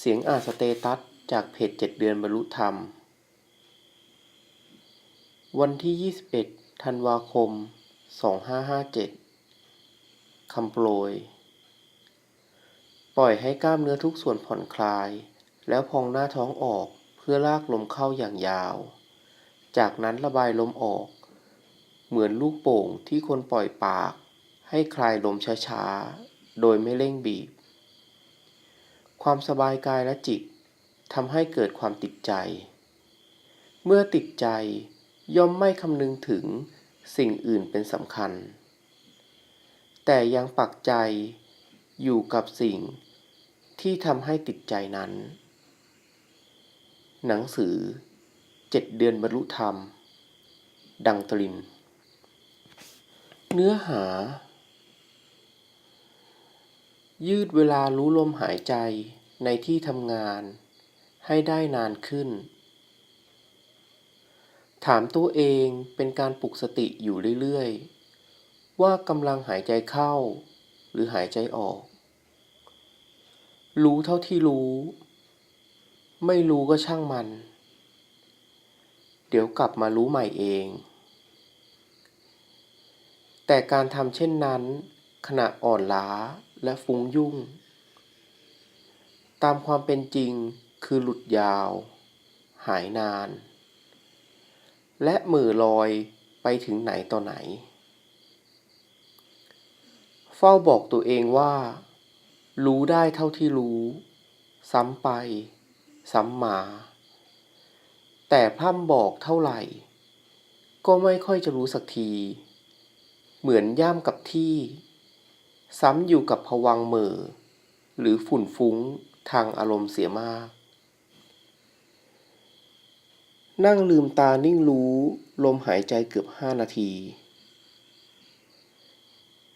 เสียงอ่านสเตตัสจากเพจ 7 เดือนบรรลุธรรม วันที่ 21 ธันวาคม 2557 คำโปรย ปล่อยให้กล้ามเนื้อทุกส่วนผ่อนคลาย แล้วพองหน้าท้องออกเพื่อลากลมเข้าอย่างยาว จากนั้นระบายลมออก เหมือนลูกโป่งที่คนปล่อยปาก ให้คลายลมช้าๆ โดยไม่เร่งบีบ ความสบายกายและจิตทำให้เกิดความติดใจ เมื่อติดใจย่อมไม่คำนึงถึงสิ่งอื่นเป็นสำคัญ แต่ยังปักใจอยู่กับสิ่งที่ทำให้ติดใจนั้น หนังสือเจ็ดเดือนบรรลุธรรม ดังตริน เนื้อหา ยืดเวลารู้ลมหายใจ ในที่ทำงานให้ได้นานขึ้น ถามตัวเองเป็นการปลุกสติอยู่เรื่อยๆ ว่ากำลังหายใจเข้า หรือหายใจออก รู้เท่าที่รู้ ไม่รู้ก็ช่างมัน เดี๋ยวกลับมารู้ใหม่เอง แต่การทำเช่นนั้น ขณะอ่อนล้าและฟุ้งยุ่ง ตามความเป็นจริงคือหลุดยาว หายนาน และมือลอยไปถึงไหนต่อไหน เฝ้าบอกตัวเองว่า รู้ได้เท่าที่รู้ ซ้ำไป ซ้ำมา แต่พร่ำบอกเท่าไหร่ ก็ไม่ค่อยจะรู้สักที เหมือนย่ำกับที่ ซ้ำอยู่กับผวังเหม่อหรือฝุ่นฟุ้ง ทางอารมณ์เสียมาก นั่งลืมตานิ่งรู้ ลมหายใจเกือบห้านาที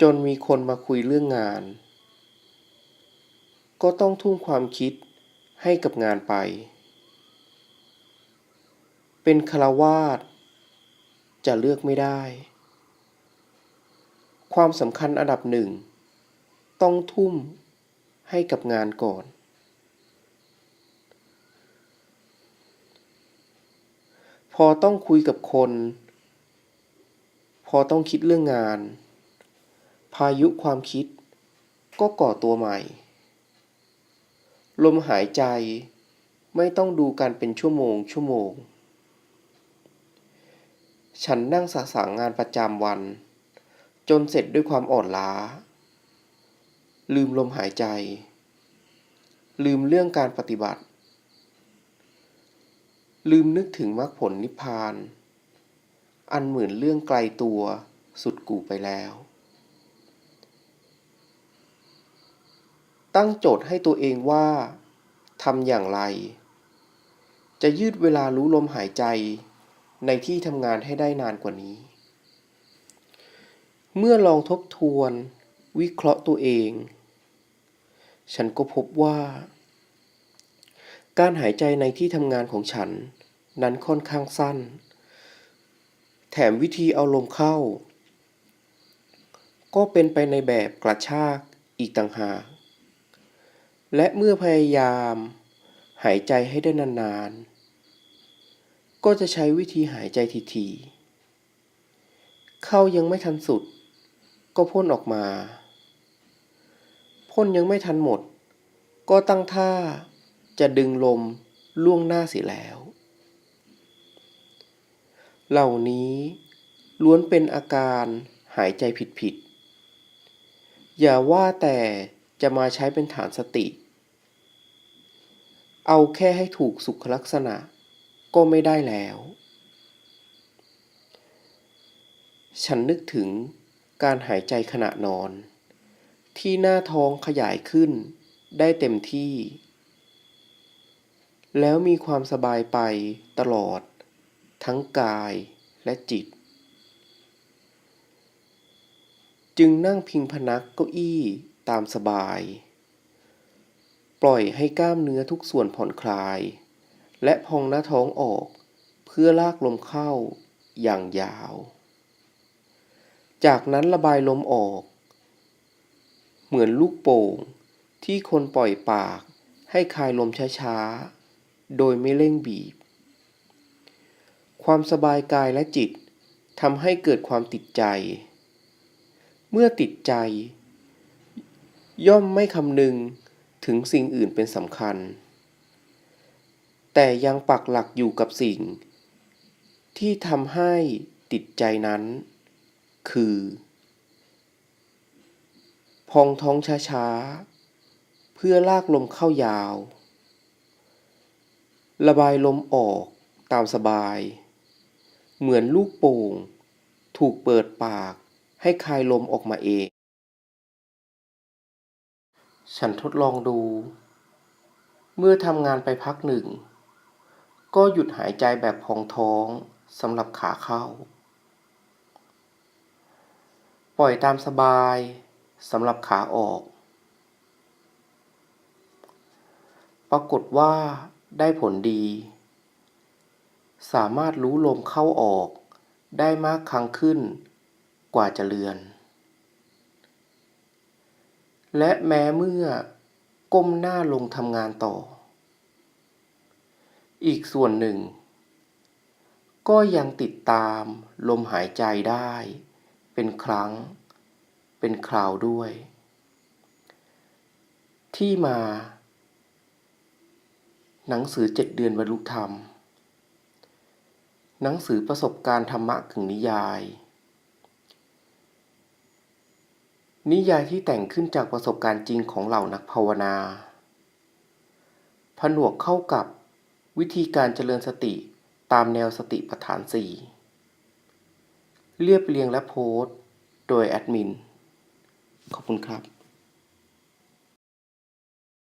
จนมีคนมาคุยเรื่องงาน ก็ต้องทุ่มความคิดให้กับงานไป เป็นคารวาสจะเลือกไม่ได้ ความสำคัญอันดับหนึ่งต้องทุ่มให้กับงานก่อน พอต้องคุยกับคน พอต้องคิดเรื่องงาน พายุความคิด ก็ก่อตัวใหม่ ลมหายใจไม่ต้องดูกันเป็นชั่วโมงชั่วโมง ฉันนั่งสะสางงานประจำวัน จนเสร็จด้วยความอ่อนล้า ลืมลมหายใจ ลืมเรื่องการปฏิบัติ ลืมนึกถึงมรรคผลนิพพาน อันเหมือนเรื่องไกลตัวสุดกู่ไปแล้ว ตั้งโจทย์ให้ตัวเองว่าทำอย่างไร จะยืดเวลารู้ลมหายใจในที่ทำงานให้ได้นานกว่านี้ เมื่อลองทบทวนวิเคราะห์ตัวเอง ฉันก็พบว่า การหายใจในที่ทำงานของฉันนั้นค่อนข้างสั้น แถมวิธีเอาลมเข้า ก็เป็นไปในแบบกระชากอีกต่างหาก และเมื่อพยายามหายใจให้ได้นานๆ ก็จะใช้วิธีหายใจทีๆ เข้ายังไม่ทันสุด ก็พ่นออกมา พ่นยังไม่ทันหมด ก็ตั้งท่า จะดึงลมล่วงหน้าเสียแล้ว เหล่านี้ล้วนเป็นอาการหายใจผิดๆอย่าว่าแต่จะมาใช้เป็นฐานสติ เอาแค่ให้ถูกสุขลักษณะก็ไม่ได้แล้ว ฉันนึกถึงการหายใจขณะนอน ที่หน้าท้องขยายขึ้นได้เต็มที่ แล้วมีความสบายไปตลอด ทั้งกายและจิต จึงนั่งพิงพนักเก้าอี้ตามสบาย ปล่อยให้กล้ามเนื้อทุกส่วนผ่อนคลาย และพองหน้าท้องออกเพื่อลากลมเข้าอย่างยาว จากนั้นระบายลมออก เหมือนลูกโป่งที่คนปล่อยปากให้คายลมช้าๆ โดยไม่เร่งบีบ ความสบายกายและจิตทำให้เกิดความติดใจ เมื่อติดใจ ย่อมไม่คำนึงถึงสิ่งอื่นเป็นสำคัญ แต่ยังปักหลักอยู่กับสิ่ง ที่ทำให้ติดใจนั้น คือ พองท้องช้าๆ เพื่อลากลมเข้ายาว ระบายลมออกตามสบาย เหมือนลูกโป่ง ถูกเปิดปากให้คายลมออกมาเอง ฉันทดลองดู เมื่อทำงานไปพักหนึ่ง ก็หยุดหายใจแบบพองท้องสำหรับขาเข้า ปล่อยตามสบายสำหรับขาออก ปรากฏว่า ได้ผลดี สามารถรู้ลมเข้าออก ได้มากครั้งขึ้น กว่าจะเลือน และแม้เมื่อก้มหน้าลงทำงานต่อ อีกส่วนหนึ่ง ก็ยังติดตามลมหายใจได้ เป็นครั้ง เป็นคราวด้วย ที่มา หนังสือเจ็ดเดือนบรรลุธรรม หนังสือประสบการณ์ธรรมะกึ่งนิยาย นิยายที่แต่งขึ้นจากประสบการณ์จริงของเหล่านักภาวนา ผนวกเข้ากับวิธีการเจริญสติตามแนวสติปัฏฐานสี่เรียบเรียงและโพสต์ โดยแอดมิน ขอบคุณครับ